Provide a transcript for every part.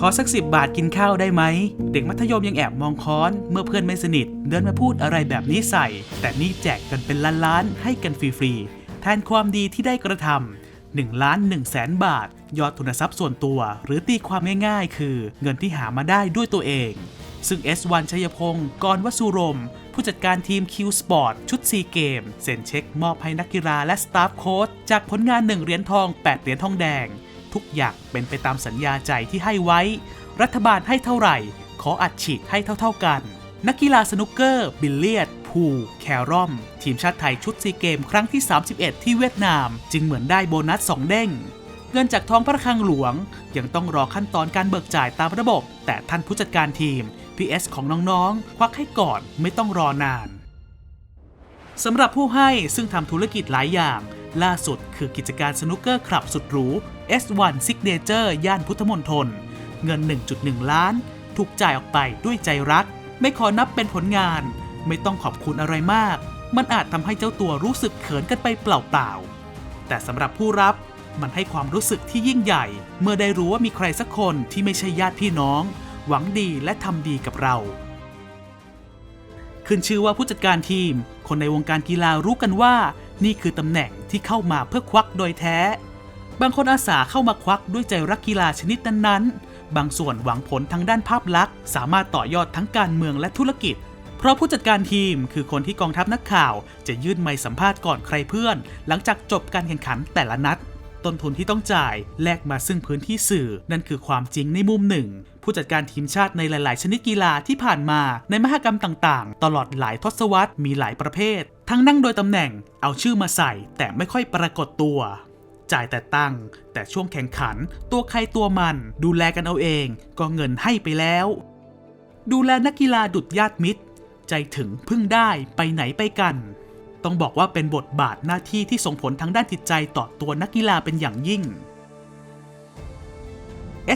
ขอสักสิบบาทกินข้าวได้ไหม เด็กมัธยมยังแอบมองค้อนเมื่อเพื่อนไม่สนิท เดินมาพูดอะไรแบบนี้ใส่ แต่นี่แจกกันเป็นล้านๆให้กันฟรีๆแทนความดีที่ได้กระทำ1ล้าน1แสนบาท ยอดทุนทรัพย์ส่วนตัว หรือตีความง่ายๆ คือเงินที่หามาได้ด้วยตัวเอง ซึ่ง S1 ชัยพงศ์กรวสุรม ผู้จัดการทีม Q Sport ชุดซีเกม เซ็นเช็คมอบให้นักกีฬาและสตาฟโค้ชจากผลงาน 1 เหรียญทอง 8 เหรียญทองแดง ทุกอย่างเป็นไปตามสัญญาใจที่ให้ไว้ รัฐบาลให้เท่าไหร่ ขออัดฉีดให้เท่า ๆกัน นักกีฬาสนุกเกอร์ บิลเลียด พูแครอม ทีมชาติไทยชุดซีเกม ครั้งที่ 31 ที่เวียดนาม จึงเหมือนได้โบนัส 2 เด้ง เงินจากท้องพระคลังหลวง ยังต้องรอขั้นตอนการเบิกจ่ายตามระบบ แต่ท่านผู้จัดการทีม PS ของน้องๆ ควักให้ก่อนไม่ต้องรอนานสำหรับผู้ให้ซึ่งทำธุรกิจหลายอย่าง ล่าสุดคือกิจการสนุกเกอร์คลับสุดหรู S1 Signature ย่านพุทธมณฑลเงิน 1.1 ล้าน ถูกจ่ายออกไปด้วยใจรัก ไม่ขอนับเป็นผลงาน ไม่ต้องขอบคุณอะไรมาก มันอาจทำให้เจ้าตัวรู้สึกเขินกันไปเปล่าๆ แต่สำหรับผู้รับมันให้ความรู้สึกที่ยิ่งใหญ่ เมื่อได้รู้ว่ามีใครสักคนที่ไม่ใช่ญาติพี่น้อง หวังดีและทำดีกับเรา ขึ้นชื่อว่าผู้จัดการทีม คนในวงการกีฬารู้กันว่า นี่คือตำแหน่งที่เข้ามาเพื่อควักโดยแท้ บางคนอาสาเข้ามาควักด้วยใจรักกีฬาชนิดนั้นๆ บางส่วนหวังผลทางด้านภาพลักษณ์ สามารถต่อยอดทั้งการเมืองและธุรกิจ เพราะผู้จัดการทีมคือคนที่กองทัพนักข่าว จะยื่นไมค์สัมภาษณ์ก่อนใครเพื่อน หลังจากจบการแข่งขันแต่ละนัด ต้นทุนที่ต้องจ่ายแลกมาซึ่งพื้นที่สื่อ นั่นคือความจริงในมุมหนึ่ง ผู้จัดการทีมชาติในหลาย ๆ ชนิดกีฬาที่ผ่านมาในมหกรรมต่าง ๆ ตลอดหลายทศวรรษมีหลายประเภท ทั้งนั่งโดยตำแหน่งเอาชื่อมาใส่แต่ไม่ค่อยปรากฏตัว จ่ายแต่ตั้ง แต่ช่วงแข่งขัน ตัวใครตัวมันดูแลกันเอาเอง ก็เงินให้ไปแล้ว ดูแลนักกีฬาดุดญาติมิตร ใจถึงพึ่งได้ไปไหนไปกัน ต้องบอกว่าเป็นบทบาทหน้าที่ที่ส่งผลทางด้านจิตใจต่อตัวนักกีฬาเป็นอย่างยิ่ง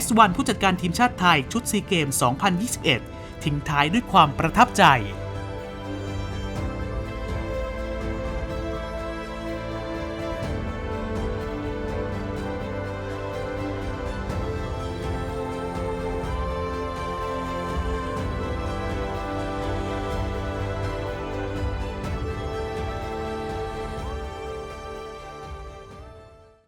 S1 ผู้จัดการทีมชาติไทยชุดซีเกม 2021 ทิ้งท้ายด้วยความประทับใจ